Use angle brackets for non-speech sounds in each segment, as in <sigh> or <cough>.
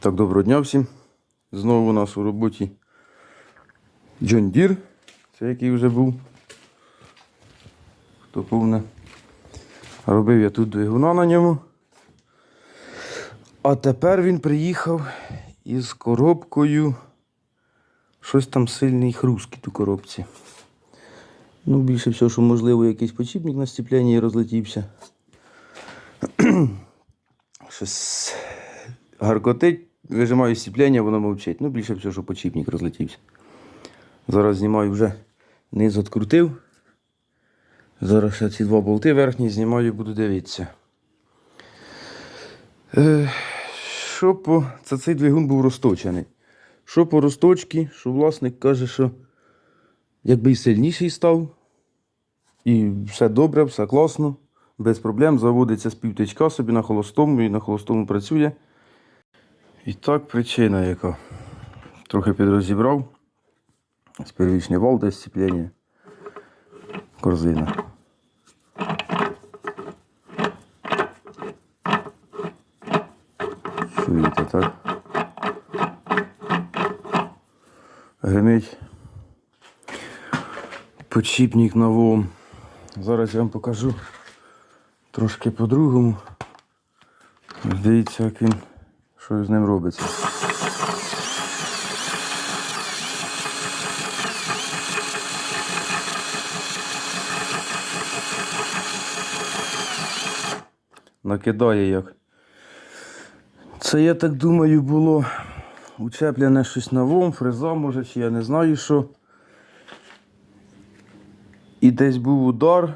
Так, доброго дня всім. Знову у нас у роботі John Deere. Це який вже був. Хто повне. Робив я тут двигуна на ньому. А тепер він приїхав із коробкою. Щось там сильний хрускіт у коробці. Ну, більше всього, що можливо, якийсь почіпник на стіпленні розлетівся. <clears throat> Щось гаркотить, вижимаю стіплення, воно мовчить. Ну, більше всього, що почіпник розлетівся. Зараз знімаю вже низ відкрутив. Зараз ще ці два болти верхні знімаю, буду дивитися. Е, що по... Це цей двигун був розточений. Що по розточці, що власник каже, що якби і сильніший став, і все добре, все класно, без проблем. Заводиться з півтичка собі на холостому і на холостому працює. І так причина яка. Трохи підрозібрав. З первічний вал десь сцеплення. Корзина. Чуєте, так? Гримить. Подшипник на ВОМ. Зараз я вам покажу трошки по-другому. Дивіться, як він, що з ним робиться. Накидає як. Це, я так думаю, було учеплене щось на ВОМ, фреза, може, чи я не знаю що. І десь був удар,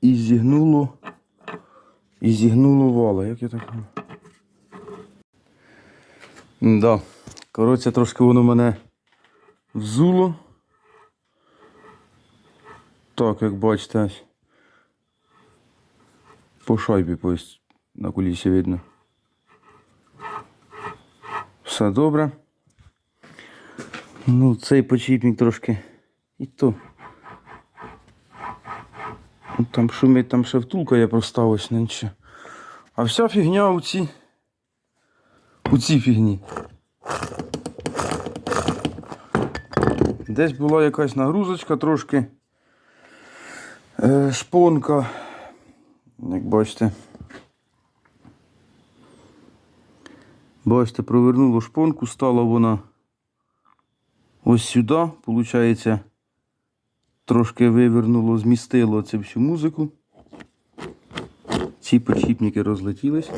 і зігнуло, і зігнуло вала. Як я так. Да. Коротше, трошки воно мене взуло. Так, як бачите, по шайбі на кулісі видно. Все добре. Ну, цей почіпник трошки і то. Ну, Там шумить, там ще втулка я простав ось нічого. А вся фігня у цій. У цій фігні. Десь була якась нагрузочка трошки. Е, шпонка. Як бачите. Бачите, провернуло шпонку, стала вона ось сюди. Получається, трошки вивернуло, змістило цю всю музику. Ці подшипники розлетілись.